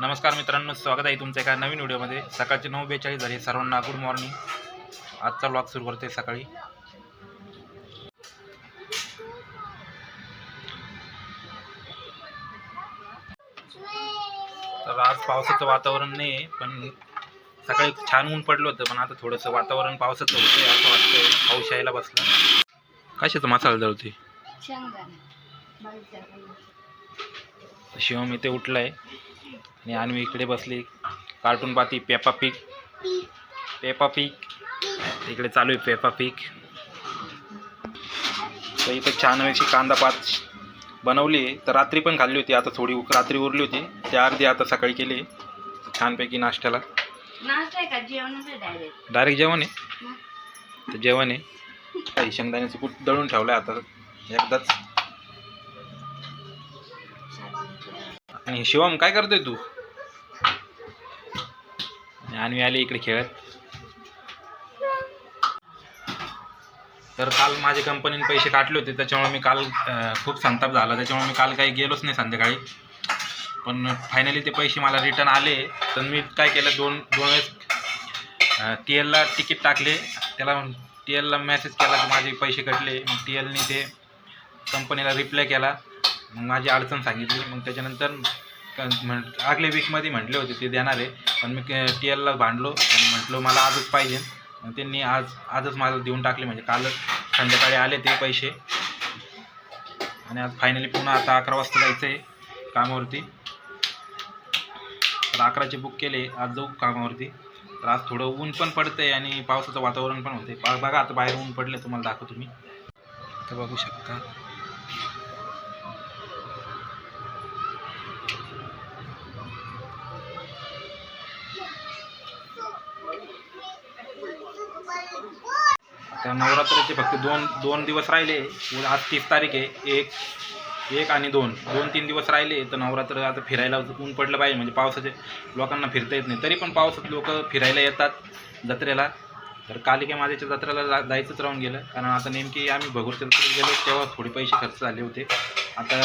नमस्कार मित्रांनो स्वागत आहे तुमचं एका नवीन व्हिडिओमध्ये. सकाळचे नऊ बेचाळीस झाले. सर्वांना गुड मॉर्निंग आजचा ब्लॉग सुरू करते सकाळी. तर आज पावसाचं वातावरण नाही पण सकाळी छान ऊन पडलं होतं पण आता थोडंसं वातावरण पावसाचं होतं असं वाटतंय. पाऊस यायला बसला. कशाचं मसाला दळते शिवम इथे उठला आहे आणि आणवी इकडे बसली. कार्टून पाहती पेपा पीक पेपा पीक इकडे चालू आहे पेपा पीक तर इथं छानपैकी कांदा पात बनवली आहे. तर रात्री पण खाल्ली होती. आता थोडी रात्री उरली होती. त्या अर्धी आता सकाळी केली छानपैकी नाश्त्याला. डायरेक्ट डायरेक्ट जेवण आहे? तर जेवण आहे. काही शेंगदाण्याचं कूट दळून ठेवलं आहे आता. एकदाच. आणि शिवम काय करतोय तू? आणि आले इकडे खेळत. तर काल माझ्या कंपनीने पैसे काटले होते त्याच्यामुळे मी काल खूप संताप झाला. त्याच्यामुळे मी काल काही गेलोच नाही संध्याकाळी. पण फायनली ते पैसे मला रिटर्न आले. तर मी काय केलं दोन दोन वेळेस टी एलला तिकीट टाकले. त्याला टी एलला मेसेज केला की माझे पैसे कटले. मग टी एलने ते कंपनीला रिप्लाय केला. मग माझी अडचण सांगितली. मग त्याच्यानंतर म्हण आगल्या वीकमध्ये म्हटले होते ते देणार आहे. पण मी टी एलला भांडलो आणि म्हटलो मला आजच पाहिजे. मग त्यांनी आज आजच मला देऊन टाकले. म्हणजे कालच संध्याकाळी आले ते पैसे. आणि आज फायनली पुन्हा आता अकरा वाजता जायचं आहे कामावरती. तर अकराचे बुक केले. आज जाऊ कामावरती. तर आज थोडं ऊन पण पडतं आहे आणि पावसाचं वातावरण पण होते आहे बघा आता बाहेर ऊन पडलं तुम्हाला दाखवतो मी. तर बघू शकता. आता नवरात्राचे फक्त दोन दोन दिवस राहिले. आज तीस तारीख आहे. एक एक आणि दोन. दोन तीन दिवस राहिले तर नवरात्र आता फिरायला ऊन पडलं पाहिजे. म्हणजे पावसाचे लोकांना फिरता येत नाही. तरी पण पावसात लोक फिरायला येतात जत्रेला. तर कालिका माझ्याच्या जत्रेला जा जायचंच राहून गेलं. कारण आता नेमकी आम्ही भगूरच्या जत्रेला गेलो तेव्हा थोडे पैसे खर्च झाले होते. आता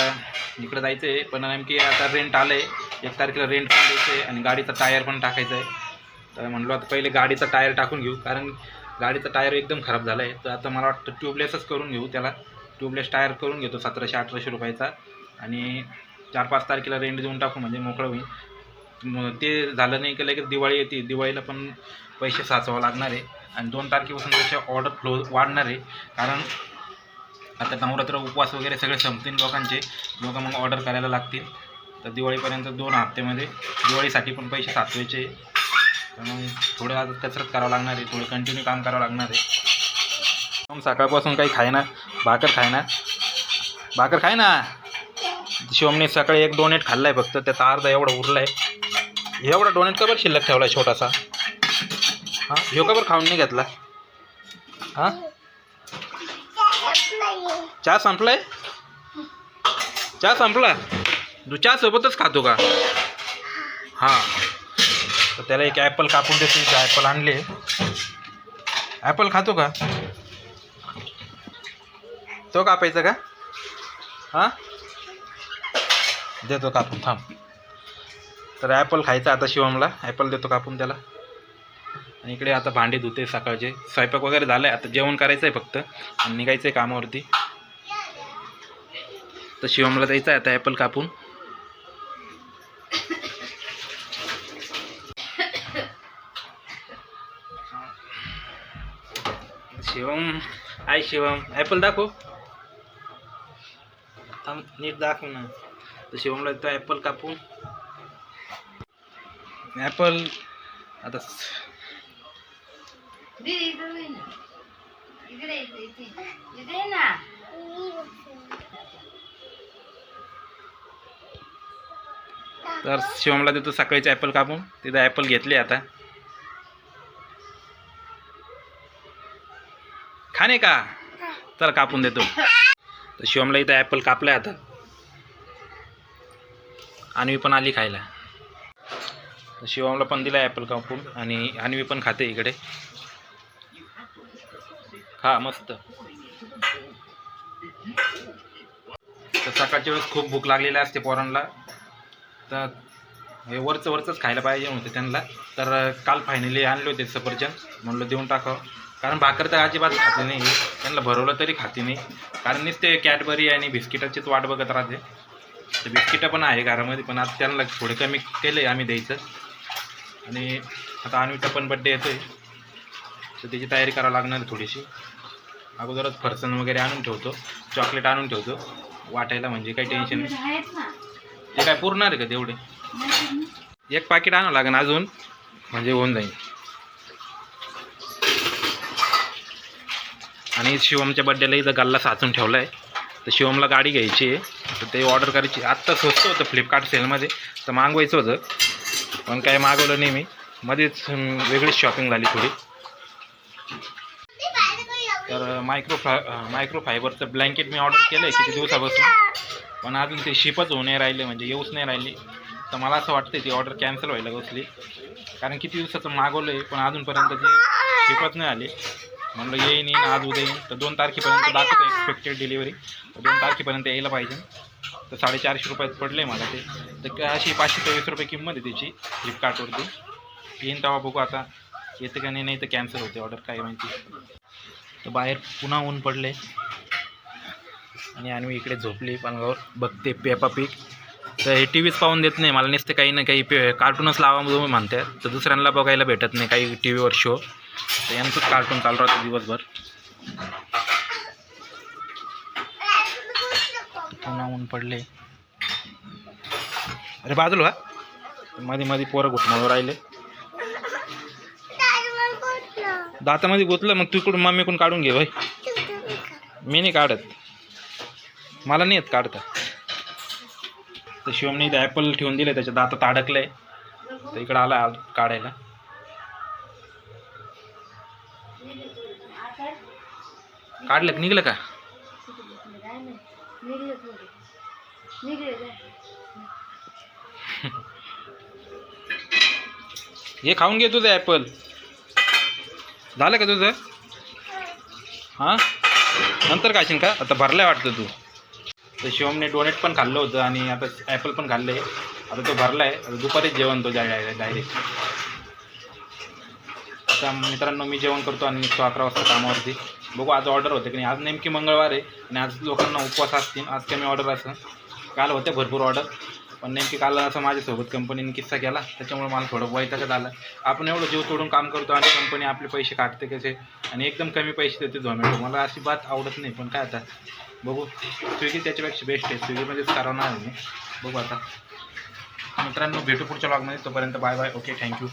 इकडं जायचं आहे पण नेमकी आता रेंट आलं आहे एक तारखेला रेंट पण द्यायचं आहे आणि गाडीचा टायर पण टाकायचा आहे तर म्हणलो आता पहिले गाडीचा टायर टाकून घेऊ. कारण गाडीचा टायर एकदम खराब झाला आहे तर आता मला वाटतं ट्यूबलेसच करून घेऊ त्याला. ट्यूबलेस टायर करून घेतो सतराशे अठराशे रुपयाचा. आणि चार पाच तारखेला रेंट देऊन टाकू म्हणजे मोकळं होईल. मग ते झालं नाही की लगेच दिवाळी येते. दिवाळीला पण पैसे साचवावं लागणार आहे. आणि दोन तारखेपासून त्याचे ऑर्डर फ्लो वाढणार आहे. कारण आता नवरात्र उपवास वगैरे सगळे संपतील लोकांचे. लोक मग ऑर्डर करायला लागतील. तर दिवाळीपर्यंत दोन हप्त्यामध्ये दिवाळीसाठी पण पैसे साचवायचे. तर मग थोडं आज कसरत करावं लागणार आहे थोडं कंटिन्यू काम करावं लागणार आहे. मग सकाळपासून काही खायना भाकर खायना. भाकर खाय ना शिवमने सकाळी एक डोनेट खाल्ला आहे फक्त त्याचा अर्धा एवढा उरला आहे एवढा डोनेट कबर शिल्लक ठेवला आहे छोटासा? हां? ह्यो कबर खाऊन नाही घेतला? हां? चहा संपलाय? चहा संपला? तू चहा सोबतच खातो का? हां. तर त्याला एक ॲपल कापून देतो इथे ॲपल आणले. ॲपल खातो का? तो कापायचा का? हां? देतो कापून थांब. तर ॲपल खायचा आता शिवमला. ॲपल देतो कापून त्याला. आणि इकडे आता भांडे धुते सकाळचे. स्वयंपाक वगैरे झालं आहे आता जेवण करायचं आहे फक्त. आणि निघायचं आहे कामावरती. तर शिवमला द्यायचं आहे आता ॲपल कापून. शिवम. आय शिवम. ॲपल दाखव. थांब नीट दाखव ना. तर शिवमला देतो ॲपल कापून ॲपल आता तर शिवमला देतो सकाळीचे ॲपल कापून. तिथं ॲपल घेतले आता. खाणे का? चल कापून देतो. तर शिवमला इथं ॲपल कापलाय आता. आणवी पण आली खायला. तर शिवमला पण दिला ॲपल कापून आणि आणवी पण खाते इकडे. खा मस्त. तर सकाळच्या वेळेस खूप भूक लागलेली असते पोरांना. तर हे वरचं वरचंच खायला पाहिजे होतं त्यांना. तर काल फायनली आणले होते सफरचंद. म्हणलं देऊन टाकावं. कारण भाकर तर अजिबात खाते नाही. त्यांना भरवलं तरी खाते नाही कारण नुसते कॅडबरी आणि बिस्किटाचीच वाट बघत राहते. तर बिस्किटं पण आहे घरामध्ये पण आता त्यांना थोडं कमी केलं आहे आम्ही द्यायचं. आणि आता अन्वीचा पण बड्डे येतोय. तर त्याची तयारी करावी लागणार थोडीशी. अगोदरच फरसन वगैरे आणून ठेवतो. चॉकलेट आणून ठेवतो. वाटायला म्हणजे काही टेन्शन नाही. ते काय पुरणार आहे का तेवढे? एक पाकिट आणावं लागेल अजून. म्हणजे होऊन जाईल. आणि शिवमच्या बड्डेला इथं गल्ला साचून ठेवला आहे तर शिवमला गाडी घ्यायची आहे. तर ते ऑर्डर करायची. आत्ता स्वस्त होतं फ्लिपकार्ट सेलमध्ये तर मागवायचं होतं. पण काय मागवलं नाही मी. मध्येच वेगळीच शॉपिंग झाली थोडी. तर मायक्रो फा मायक्रो फायबरचं ब्लँकेट मी ऑर्डर केलं आहे किती दिवसापासून. पण अजून ते शिपच होऊ नाही राहिले म्हणजे येऊच नाही राहिली. तर मला असं वाटतं ती ऑर्डर कॅन्सल व्हायला बसली. कारण किती दिवसाचं मागवलं आहे पण अजूनपर्यंत ती शिपच नाही आली. म्हणलं येईन येईन आज उद्या येईन तर दोन तारखेपर्यंत दाखवतो एक्सपेक्टेड डिलिव्हरी तर दोन तारखेपर्यंत यायला पाहिजे. तर साडेचारशे रुपयात पडले मला ते. तर अशी पाचशे तेवीस रुपये किंमत आहे त्याची फ्लिपकार्टवरती. येईन तेव्हा बघू आता. येते का नाही नाही तर कॅन्सल होते ऑर्डर काय माहिती. तर बाहेर पुन्हा ऊन पडले. आणि आणि इकडे झोपली पानगावर बघते पेपा पीक. तर हे टी व्हीच पाहून देत नाही. मला नुसते काही ना काही पे कार्टूनच लावा म्हणून म्हणते. तर दुसऱ्यांना बघायला भेटत नाही काही टी व्हीवर शो तर यांचंच कार्टून चालू राहतं दिवसभर. पुन्हा ऊन पडले. अरे बाजूला मध्ये मध्ये पोरं घुटमावर राहिले. दातामध्ये गुतलं मग तिकडून मम्मीकडून काढून घे भाई. मी नाही काढत. मला नाही येत काढता. तर शिवमने इथे ॲपल ठेवून दिले त्याच्या दातात अडकलंय. तर इकडं आला काढायला. काढलं निघलं का? हे खाऊन घे तुझं ॲपल झालं का तुझं? हां? नंतर खाशील का? आता भरलाय वाटतं तू. तर शिवमने डोनेट पण खाल्लं होतं आणि आता ॲपल पण खाल्लं आहे आता तो भरला आहे आता दुपारीच जेवण तो डायरेक्ट आता मित्रांनो मी जेवण करतो आणि निघतो अकरा वाजता कामावरती. बघू आज ऑर्डर होते की नाही. आज नेमकी मंगळवार आहे आणि आज लोकांना उपवास असतील. आज कमी ऑर्डर असं. काल होते भरपूर ऑर्डर पण नेमकी काल असं माझ्यासोबत कंपनीने किस्सा केला. त्याच्यामुळे मला थोडं वैतागत आलं. आपण एवढं जीव तोडून काम करतो आणि कंपनी आपले पैसे काढते कसे? आणि एकदम कमी पैसे देते झोमॅटो मला अशी बात आवडत नाही. पण काय आता? बघू. स्विगी त्याच्यापेक्षा बेस्ट आहे. स्विगीमध्येच करणार मी. बघू आता. मित्रांनो भेटू पुढच्या ब्लॉगमध्ये तोपर्यंत बाय बाय ओके थँक्यू